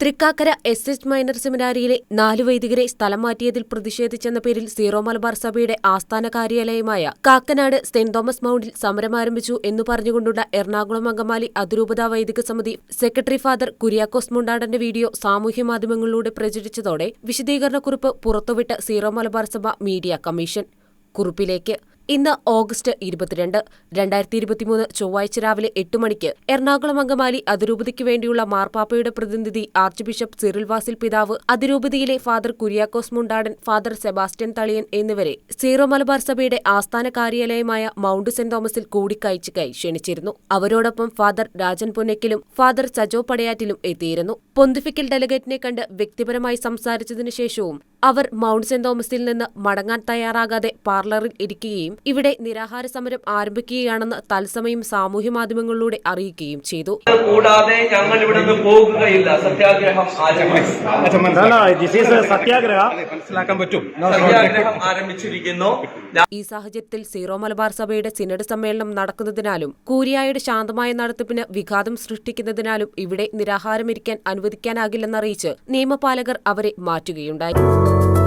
Thrikkakara S H minor സെമിനാരിയിലെ നാലു വൈദികരെ സ്ഥലം മാറ്റിയതിൽ പ്രതിഷേധിച്ചെന്ന പേരിൽ സീറോ മലബാർ സഭയുടെ ആസ്ഥാന കാര്യാലയമായ കാക്കനാട് സെന്റ് തോമസ് മൗണ്ടിൽ സമരം ആരംഭിച്ചു എന്ന് പറഞ്ഞുകൊണ്ടുള്ള എറണാകുളം അങ്കമാലി അതിരൂപതാ വൈദിക സമിതി സെക്രട്ടറി ഫാദർ കുര്യാക്കോസ് മുണ്ടാടന്റെ വീഡിയോ സാമൂഹ്യ മാധ്യമങ്ങളിലൂടെ പ്രചരിച്ചതോടെ വിശദീകരണക്കുറിപ്പ് പുറത്തുവിട്ട സീറോ മലബാർ സഭ മീഡിയ കമ്മീഷൻ. കുറിപ്പിലേക്ക് ഇന്ന് ഓഗസ്റ്റ് ഇരുപത്തിരണ്ട് രണ്ടായിരത്തി ഇരുപത്തിമൂന്ന് ചൊവ്വാഴ്ച രാവിലെ എട്ട് മണിക്ക് എറണാകുളം അങ്കമാലി അതിരൂപതയ്ക്ക് വേണ്ടിയുള്ള മാർപ്പാപ്പയുടെ പ്രതിനിധി ആർച്ച് ബിഷപ്പ് സിറിൽ വാസിൽ പിതാവ് അതിരൂപതയിലെ father Kuriakose Mundadan father Sebastian Thaliyan എന്നിവരെ സീറോ മലബാർ സഭയുടെ ആസ്ഥാന കാര്യാലയമായ മൗണ്ട് സെന്റ് തോമസിൽ കൂടിക്കാഴ്ചയ്ക്കായി ക്ഷണിച്ചിരുന്നു. അവരോടൊപ്പം ഫാദർ രാജൻ പൊന്നയ്ക്കലും ഫാദർ സജോ പടയാറ്റിലും എത്തിയിരുന്നു. പൊന്തിഫിക്കൽ ഡെലഗേറ്റിനെ കണ്ട് വ്യക്തിപരമായി സംസാരിച്ചതിനു ശേഷവും അവർ മൗണ്ട് സെന്റ് തോമസിൽ നിന്ന് മടങ്ങാൻ തയ്യാറാകാതെ പാർലറിൽ ഇരിക്കുകയും ഇവിടെ നിരാഹാര സമരം ആരംഭിക്കുകയാണെന്ന് തത്സമയം സാമൂഹ്യ മാധ്യമങ്ങളിലൂടെ അറിയിക്കുകയും ചെയ്തു. കൂടാതെ ഞങ്ങൾ ഇവിടെ നിന്ന് പോകുകയില്ല. സത്യാഗ്രഹം ആരംഭിച്ചിരിക്കുന്നു. ഈ സാഹചര്യത്തിൽ സീറോ മലബാർ സഭയുടെ സിനഡ് സമ്മേളനം നടക്കുന്നതിനാലും കൂരിയായുടെ ശാന്തമായ നടത്തിപ്പിന് വിഘാതം സൃഷ്ടിക്കുന്നതിനാലും ഇവിടെ നിരാഹാരമിരിക്കാൻ അനുവദിക്കാനാകില്ലെന്നറിയിച്ച് നിയമപാലകർ അവരെ മാറ്റുകയുണ്ടായി. Bye.